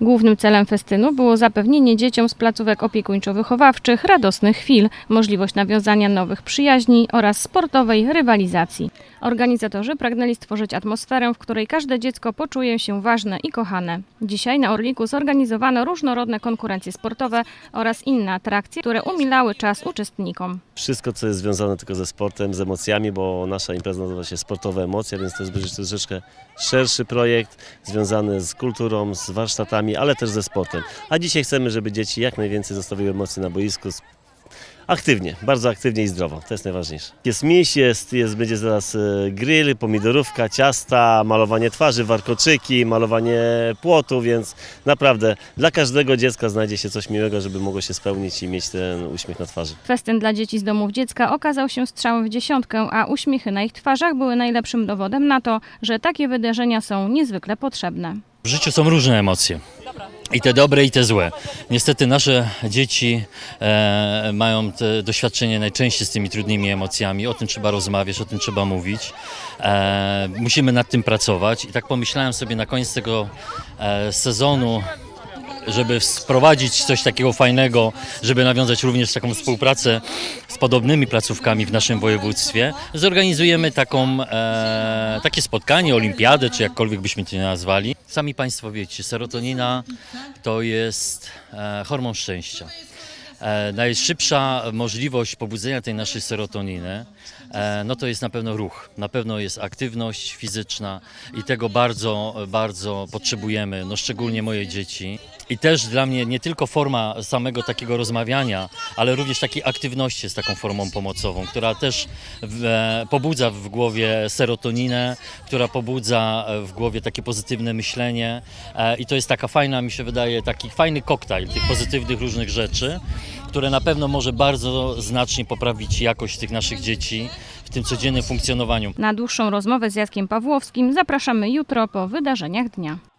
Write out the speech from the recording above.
Głównym celem festynu było zapewnienie dzieciom z placówek opiekuńczo-wychowawczych radosnych chwil, możliwość nawiązania nowych przyjaźni oraz sportowej rywalizacji. Organizatorzy pragnęli stworzyć atmosferę, w której każde dziecko poczuje się ważne i kochane. Dzisiaj na Orliku zorganizowano różnorodne konkurencje sportowe oraz inne atrakcje, które umilały czas uczestnikom. Wszystko, co jest związane tylko ze sportem, z emocjami, bo nasza impreza nazywa się Sportowe Emocje, więc to jest troszeczkę szerszy projekt związany z kulturą, z warsztatami, ale też ze sportem. A dzisiaj chcemy, żeby dzieci jak najwięcej zostawiły emocji na boisku, aktywnie, bardzo aktywnie i zdrowo. To jest najważniejsze. Jest miś, jest, jest, będzie zaraz e, grill, pomidorówka, ciasta, malowanie twarzy, warkoczyki, malowanie płotu, więc naprawdę dla każdego dziecka znajdzie się coś miłego, żeby mogło się spełnić i mieć ten uśmiech na twarzy. Festyn dla dzieci z domów dziecka okazał się strzałem w dziesiątkę, a uśmiechy na ich twarzach były najlepszym dowodem na to, że takie wydarzenia są niezwykle potrzebne. W życiu są różne emocje. I te dobre, i te złe. Niestety nasze dzieci e, mają doświadczenie najczęściej z tymi trudnymi emocjami. O tym trzeba rozmawiać, o tym trzeba mówić. E, musimy nad tym pracować. I tak pomyślałem sobie na koniec tego e, sezonu, żeby wprowadzić coś takiego fajnego, żeby nawiązać również taką współpracę z podobnymi placówkami w naszym województwie, zorganizujemy taką, e, takie spotkanie, olimpiadę, czy jakkolwiek byśmy to nazwali. Sami Państwo wiecie, serotonina to jest e, hormon szczęścia. E, najszybsza możliwość pobudzenia tej naszej serotoniny, e, no to jest na pewno ruch, na pewno jest aktywność fizyczna i tego bardzo, bardzo potrzebujemy, no szczególnie moje dzieci. I też dla mnie nie tylko forma samego takiego rozmawiania, ale również takiej aktywności jest taką formą pomocową, która też w, e, pobudza w głowie serotoninę, która pobudza e, w głowie takie pozytywne myślenie e, i to jest taka fajna, mi się wydaje, taki fajny koktajl tych pozytywnych różnych rzeczy, które na pewno może bardzo znacznie poprawić jakość tych naszych dzieci w tym codziennym funkcjonowaniu. Na dłuższą rozmowę z Jackiem Pawłowskim zapraszamy jutro po wydarzeniach dnia.